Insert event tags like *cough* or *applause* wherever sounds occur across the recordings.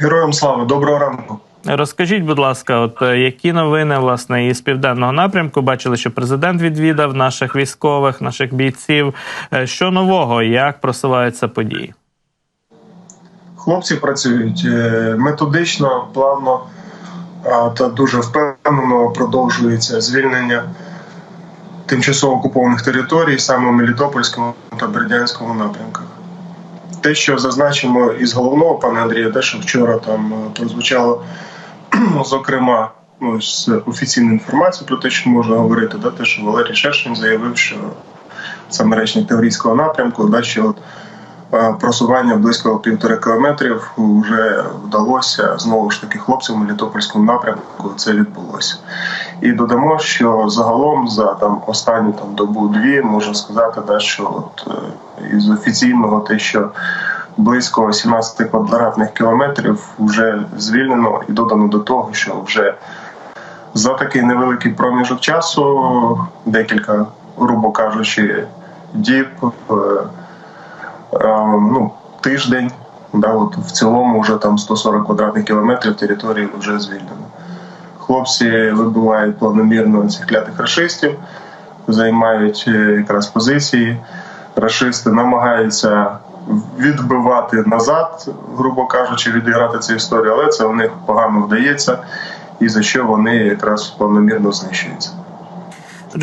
Героям слава, доброго ранку. Розкажіть, будь ласка, от е, які новини власне із південного напрямку? Бачили, що президент відвідав наших військових, наших бійців. Е, Що нового? Як просуваються події? Хлопці працюють е, методично, плавно та дуже впевнено продовжується звільнення тимчасово окупованих територій саме в Мелітопольському та Бердянському напрямках. Те, що зазначимо із головного пане Андрія, те, що вчора там е, прозвучало, *clears throat* зокрема, ну, з офіційної інформації про те, що можна говорити, да, те, що Валерій Шершин заявив, що саме речник Таврійського напрямку, да, що Е, просування близько півтора кілометрів вже вдалося знову ж таки хлопцям у Мелітопольському напрямку. Це відбулося. І додамо, що загалом за там останню там добу-дві можна сказати, да, що от е, із офіційного те, що близько 17 квадратних кілометрів вже звільнено і додано до того, що вже за такий невеликий проміжок часу, декілька, грубо кажучи, діб. е, Е, ну, тиждень. Да, от в цілому вже там 140 квадратних кілометрів території вже звільнено. Хлопці вибивають планомірно цих клятих рашистів, займають е, якраз позиції. Рашисти намагаються відбивати назад, грубо кажучи, відіграти цю історію, але це у них погано вдається, і за що вони якраз планомірно знищуються.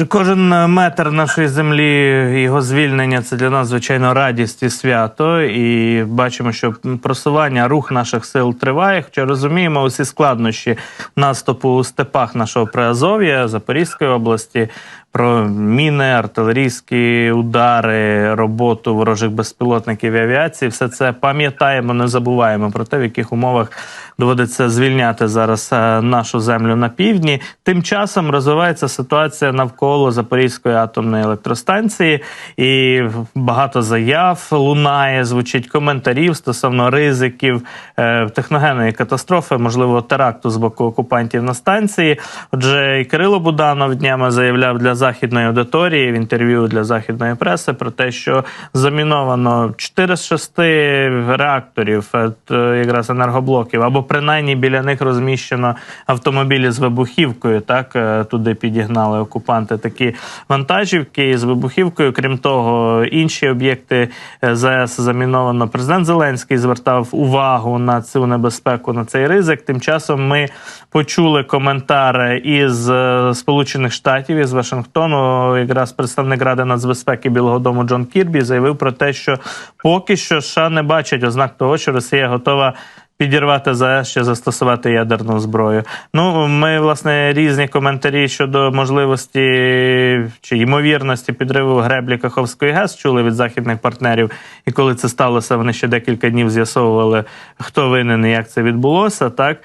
Кожен метр нашої землі, його звільнення це для нас звичайно радість і свято. І бачимо, що просування рух наших сил триває. Хоча розуміємо усі складнощі наступу у степах нашого Приазов'я, Запорізької області. Про міни, артилерійські удари, роботу ворожих безпілотників і авіації, все це пам'ятаємо, не забуваємо про те, в яких умовах доводиться звільняти зараз е, нашу землю на півдні. Тим часом розвивається ситуація навколо Запорізької атомної електростанції, і багато заяв лунає, звучить коментарів стосовно ризиків е, техногенної катастрофи, можливо, теракту з боку окупантів на станції. Отже, і Кирило Буданов днями заявляв для західної аудиторії в інтерв'ю для західної преси про те, що заміновано 4 з 6 реакторів, е, якраз енергоблоків або принаймні біля них розміщено автомобілі з вибухівкою. Так е, туди підігнали окупанти такі вантажівки з вибухівкою. Крім того, інші об'єкти е, ЗАЕС заміновано. Президент Зеленський звертав увагу на цю небезпеку, на цей ризик. Тим часом ми почули коментар із Сполучених Штатів із Вашингтону. Якраз представник ради нацбезпеки Білого Дому Джон Кірбі заявив про те, що поки що США не бачать ознак того, що Росія готова підірвати ЗАЕС чи застосувати ядерну зброю. Ну ми власне різні коментарі щодо можливості чи ймовірності підриву греблі Каховської ГЕС чули від західних партнерів. І коли це сталося, вони ще декілька днів з'ясовували, хто винен і як це відбулося. Так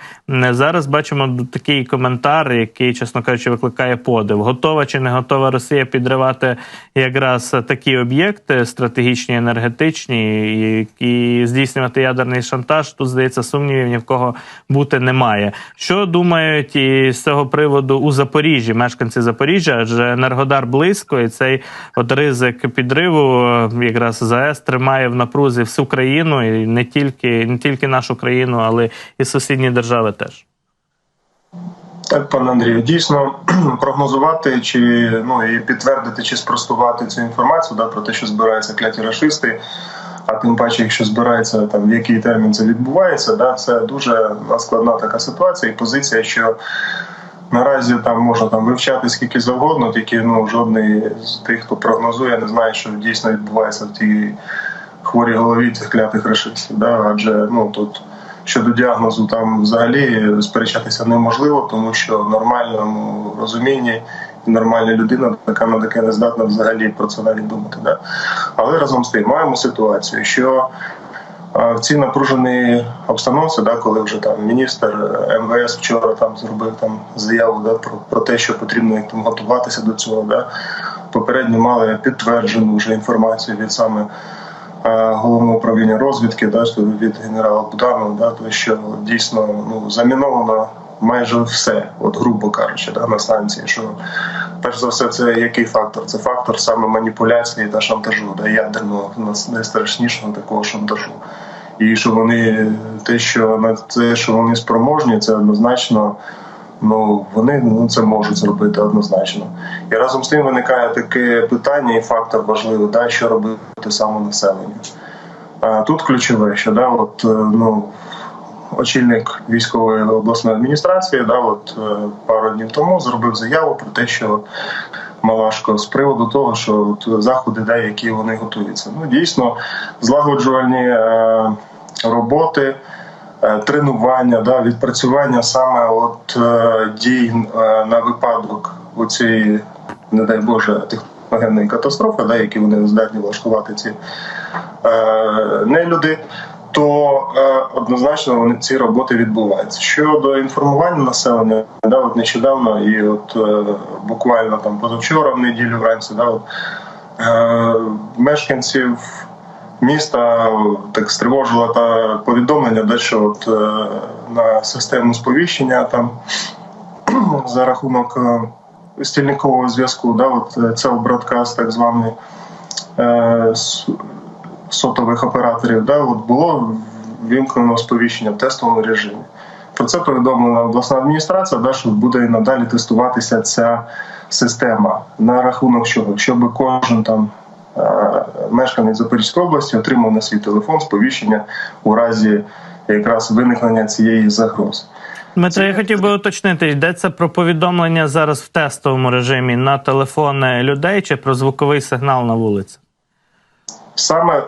зараз бачимо такий коментар, який, чесно кажучи, викликає подив. Готова чи не готова Росія підривати якраз такі об'єкти стратегічні, енергетичні, і, і здійснювати ядерний шантаж. Тут здається сумнівів ні в кого бути немає. Що думають і з цього приводу у Запоріжжі, мешканці Запоріжжя? Адже Енергодар близько, і цей от ризик підриву якраз ЗАЕС тримає в напрузі всю країну, і не тільки не тільки нашу країну, але і сусідні держави теж. Так, пане Андрію, дійсно *clears throat* прогнозувати чи ну і підтвердити чи спростувати цю інформацію да, про те, що збираються кляті рашисти а тим паче, якщо збирається там в який термін це відбувається, да це дуже складна така ситуація і позиція, що наразі там можна там вивчати скільки завгодно, тільки ну жодний з тих, хто прогнозує, не знає, що дійсно відбувається в тій хворій голові цих клятих рашистів. Да? Адже ну тут. Щодо діагнозу, там взагалі сперечатися неможливо, тому що в нормальному розумінні нормальна людина, така на таке не здатна взагалі про це навіть думати. Да? Але разом з тим маємо ситуацію, що в цій напруженій обстановці, да, коли вже там міністр е, МВС вчора там зробив там заяву да, про про те, що потрібно як там готуватися до цього, да, попередньо мали підтверджену вже інформацію від саме. Головного управління розвідки, да, від генерала Буданова, да, то що дійсно ну заміновано майже все, от грубо кажучи, да, на станції. Що перш за все, це який фактор? Це фактор саме маніпуляції та шантажу, да, ядерного найстрашнішого такого шантажу. і що вони те, що на те, що вони спроможні, це однозначно. Ну вони ну це можуть зробити однозначно. І разом з тим виникає таке питання і фактор важливий, да, що робити саме населенню. А тут ключове, що да, от е, ну очільник військової обласної адміністрації, да, от е, пару днів тому зробив заяву про те, що Малашко з приводу того, що от заходи, да, які вони готуються. Ну дійсно злагоджувальні е, роботи. е, Тренування, да, відпрацювання саме от е, дій на випадок у цієї, не дай Боже, техногенної катастрофи, да, які вони здатні влаштувати ці е, нелюди, то е, однозначно вони ці роботи відбуваються. Щодо інформування населення, да, от нещодавно і от е, буквально там позавчора, в неділю вранці, да, от, е, мешканців міста так стривожило та повідомлення, де що от е, на систему сповіщення там *clears throat* за рахунок е, стільникового зв'язку, да, от е, це бродкаст так званий е, сотових операторів, да, от було вімкнено сповіщення в тестовому режимі. Про це повідомлена обласна адміністрація, да, що буде і надалі тестуватися ця система на рахунок чого, щоб кожен там е, мешканець Запорізької області отримав на свій телефон сповіщення у разі якраз виникнення цієї загрози. Дмитро, я хотів би уточнити, йдеться про повідомлення зараз в тестовому режимі на телефони людей чи про звуковий сигнал на вулиці? Саме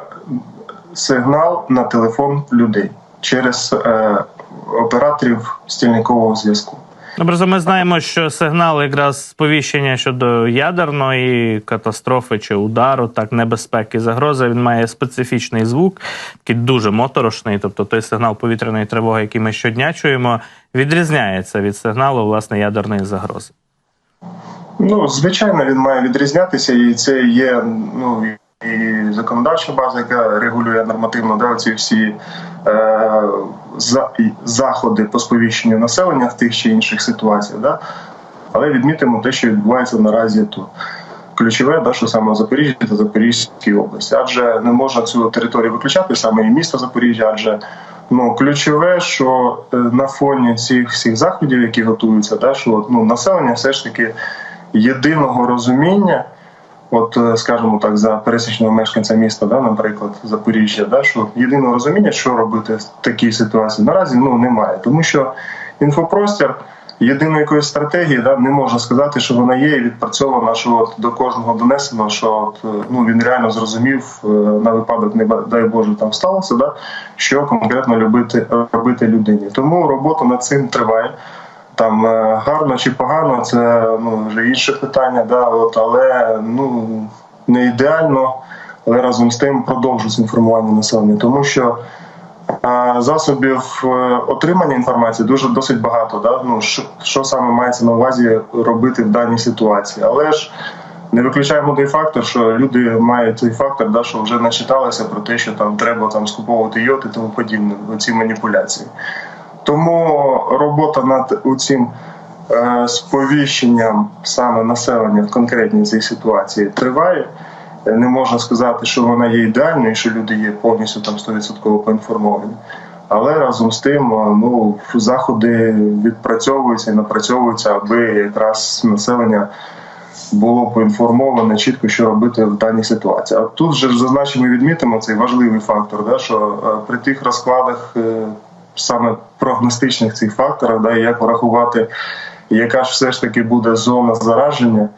сигнал на телефон людей через е, операторів стільникового зв'язку. Добре, ми знаємо, що сигнал якраз сповіщення щодо ядерної катастрофи чи удару, так небезпеки, загрози. Він має специфічний звук, такий дуже моторошний. Тобто той сигнал повітряної тривоги, який ми щодня чуємо, відрізняється від сигналу власне ядерної загрози. Ну, звичайно, він має відрізнятися, і це є ну і законодавча база, яка регулює нормативно да, ці всі е, за, заходи по сповіщенню населення в тих чи інших ситуаціях. Да? Але відмітимо те, що відбувається наразі тут. Ключове, да, що саме в Запоріжжі та Запорізькій області, адже не можна цю територію виключати, саме і місто Запоріжжя, адже ну ключове, що е, на фоні цих всіх заходів, які готуються, да, що ну населення все ж таки єдиного розуміння, от е, скажімо так, за пересічного мешканця міста, да, наприклад, Запоріжжя, да, що єдиного розуміння, що робити в такій ситуації, наразі ну немає, тому що інфопростір. Єдиної якоїсь стратегії да, не можна сказати, що вона є і відпрацьована, що от до кожного донесено, що от, е, ну, він реально зрозумів е, на випадок, не дай Боже, там сталося, да, що конкретно любити, робити людині. Тому робота над цим триває. Там е, гарно чи погано, це ну, вже інше питання, да, от, але ну, не ідеально, але разом з тим продовжується інформування населення, тому що а, засобів е, отримання інформації дуже досить багато. Да? Ну, що, що саме мається на увазі робити в даній ситуації. Але ж не виключаємо той фактор, що люди мають той фактор, да, що вже начиталися про те, що там треба там скуповувати йод і тому подібне, ці маніпуляції. Тому робота над цим е, сповіщенням саме населення в конкретній цій ситуації триває. Е, Не можна сказати, що вона є ідеальною, що люди є повністю там 100% поінформовані. Але разом з тим, е, ну заходи відпрацьовуються і напрацьовуються, аби якраз населення було поінформоване чітко, що робити в даній ситуації. А тут вже зазначимо і відмітимо цей важливий фактор, да, що при тих розкладах саме прогностичних цих факторах, да, як врахувати, яка ж все ж таки буде зона зараження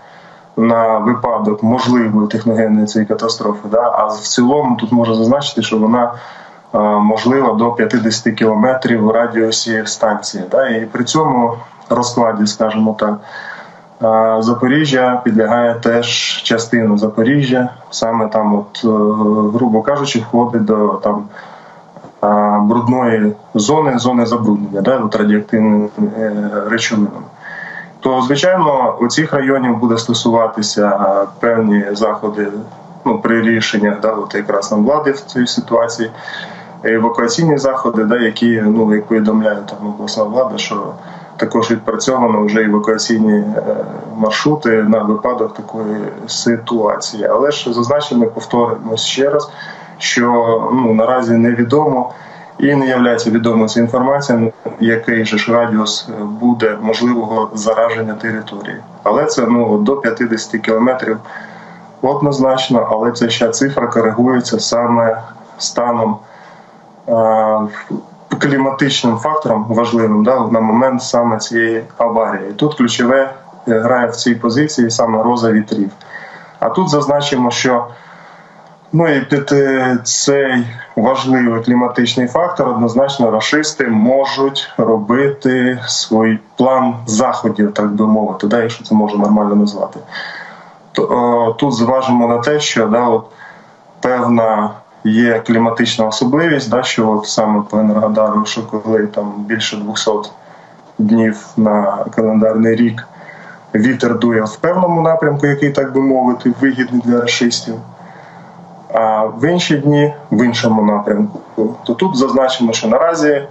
на випадок можливої техногенної цієї катастрофи. Да, а в цілому тут можна зазначити, що вона е, можлива до 50 кілометрів в радіусі станції. Да, і при цьому розкладі, скажімо так. Запоріжжя підлягає теж частина Запоріжжя, саме там, от, е, грубо кажучи, входить до там брудної зони, зони забруднення, да, от радіоактивними е, речовинами. То, звичайно, у цих районів буде стосуватися певні заходи ну, при рішеннях, да, от якраз нам влади в цій ситуації, евакуаційні заходи, да, які, ну, як повідомляє там обласна влада, що також відпрацьовано вже евакуаційні е, маршрути на випадок такої ситуації. Але ж зазначено, повторимо ще раз, що ну, наразі невідомо і не являється відомо ця інформація, який же ж радіус е, буде можливого зараження території. Але це ну, до 50 кілометрів однозначно, але ця ще цифра коригується саме станом е, кліматичним фактором важливим да, на момент саме цієї аварії. Тут ключове е, грає в цій позиції саме роза вітрів. А тут зазначимо, що ну і під цей важливий кліматичний фактор однозначно рашисти можуть робити свій план заходів, так би мовити, да, якщо це можна нормально назвати. Тут зважимо на те, що да, от, певна є кліматична особливість, да, що от саме по Енергодару, що коли там більше 200 днів на календарний рік вітер дує в певному напрямку, який, так би мовити, вигідний для расистів. А в інші дні в іншому напрямку. То тут зазначимо, що наразі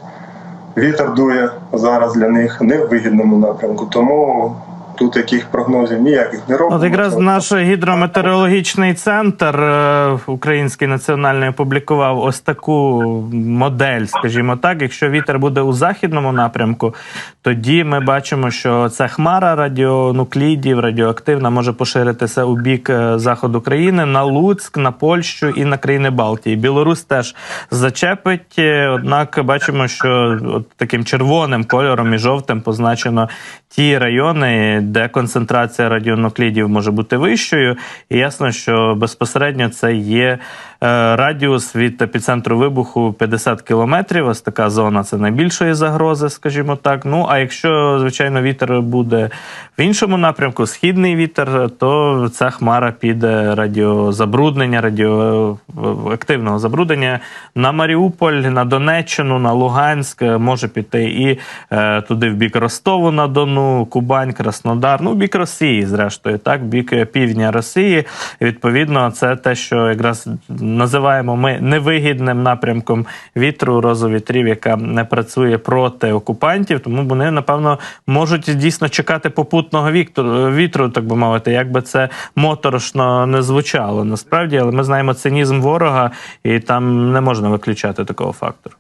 вітер дує зараз для них не в вигідному напрямку. Тому тут яких прогнозів ніяких не робимо. От якраз наш гідрометеорологічний центр е, український національний опублікував ось таку модель, скажімо так. Якщо вітер буде у західному напрямку, тоді ми бачимо, що ця хмара радіонуклідів, радіоактивна, може поширитися у бік е, заходу країни на Луцьк, на Польщу і на країни Балтії. Білорусь теж зачепить. е, Однак бачимо, що от таким червоним кольором і жовтим позначено ті райони, де концентрація радіонуклідів може бути вищою. І ясно, що безпосередньо це є радіус від епіцентру вибуху 50 кілометрів. Ось така зона це найбільшої загрози, скажімо так. Ну а якщо звичайно вітер буде в іншому напрямку, східний вітер, то ця хмара піде радіозабруднення, радіоактивного забруднення на Маріуполь, на Донеччину, на Луганськ е, може піти і е, туди в бік Ростову на Дону, Кубань, Краснодар, ну бік Росії, зрештою, так, бік е, півдня Росії. І, відповідно, це те, що якраз називаємо ми невигідним напрямком вітру, розовітрів, яка не працює проти окупантів, тому вони, напевно, можуть дійсно чекати попутного віктору, вітру, так би мовити, як би це моторошно не звучало насправді, але ми знаємо цинізм ворога, і там не можна виключати такого фактору.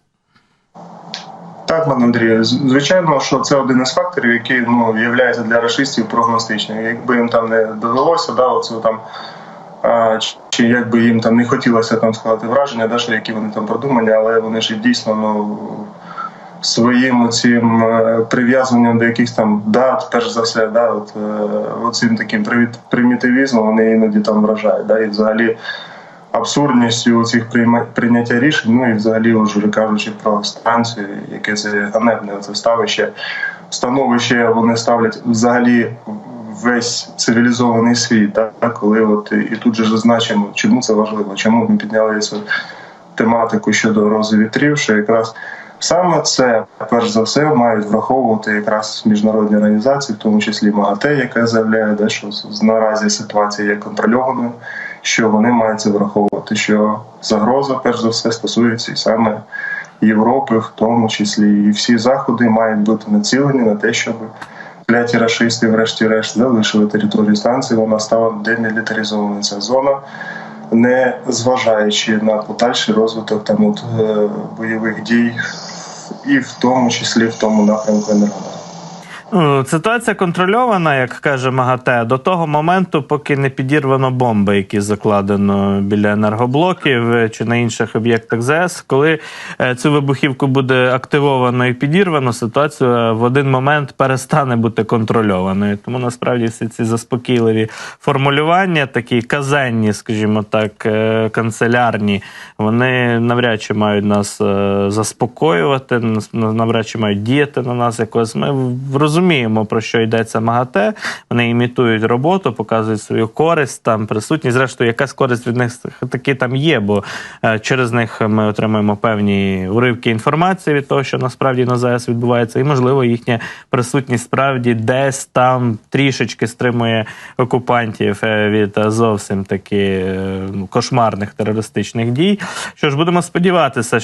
Так, пане Андрію, звичайно, що це один із факторів, який ну, є для расистів прогностичним. Якби їм там не довелося, да, оце там. Чи- чи якби їм там не хотілося там сказати враження, да, що які вони там продумані, але вони ж дійсно ну, своїм цим прив'язуванням до якихось там дат, перш за все, да, от, е, оцим таким примітивізмом вони іноді там вражають. Да, і взагалі абсурдністю цих прийняття рішень, ну і взагалі, вже кажучи про станцію, яке це ганебне це ставище. Становище вони ставлять взагалі весь цивілізований світ, так, коли от і тут же зазначимо, чому це важливо, чому ми підняли цю тематику щодо рози вітрів, що якраз саме це перш за все мають враховувати якраз міжнародні організації, в тому числі МАГАТЕ, яка заявляє, де, що наразі ситуація є контрольованою, що вони мають це враховувати, що загроза перш за все стосується і саме Європи, в тому числі, і всі заходи мають бути націлені на те, щоб кляті рашисти, врешті-решт, залишили територію станції. Вона стала демілітаризована ця зона, не зважаючи на подальший розвиток там от е, бойових дій, і в тому числі в тому напрямку Енергодар. Ну, Ситуація контрольована, як каже МАГАТЕ, до того моменту, поки не підірвано бомби, які закладено біля енергоблоків е, чи на інших об'єктах ЗС. Коли е, цю вибухівку буде активовано і підірвано, ситуація в один момент перестане бути контрольованою. Тому насправді всі ці заспокійливі формулювання, такі казенні, скажімо так, е, канцелярні, вони навряд чи мають нас е, заспокоювати, навряд чи мають діяти на нас якось. Ми в- розуміємо, про що йдеться МАГАТЕ. Вони імітують роботу, показують свою користь, там присутність. Зрештою, якась користь від них таки там є, бо е, через них ми отримуємо певні уривки інформації від того, що насправді на ЗАЕС відбувається, і можливо їхня присутність справді десь там трішечки стримує окупантів е, від зовсім таки е, ну, кошмарних терористичних дій. Що ж, будемо сподіватися, що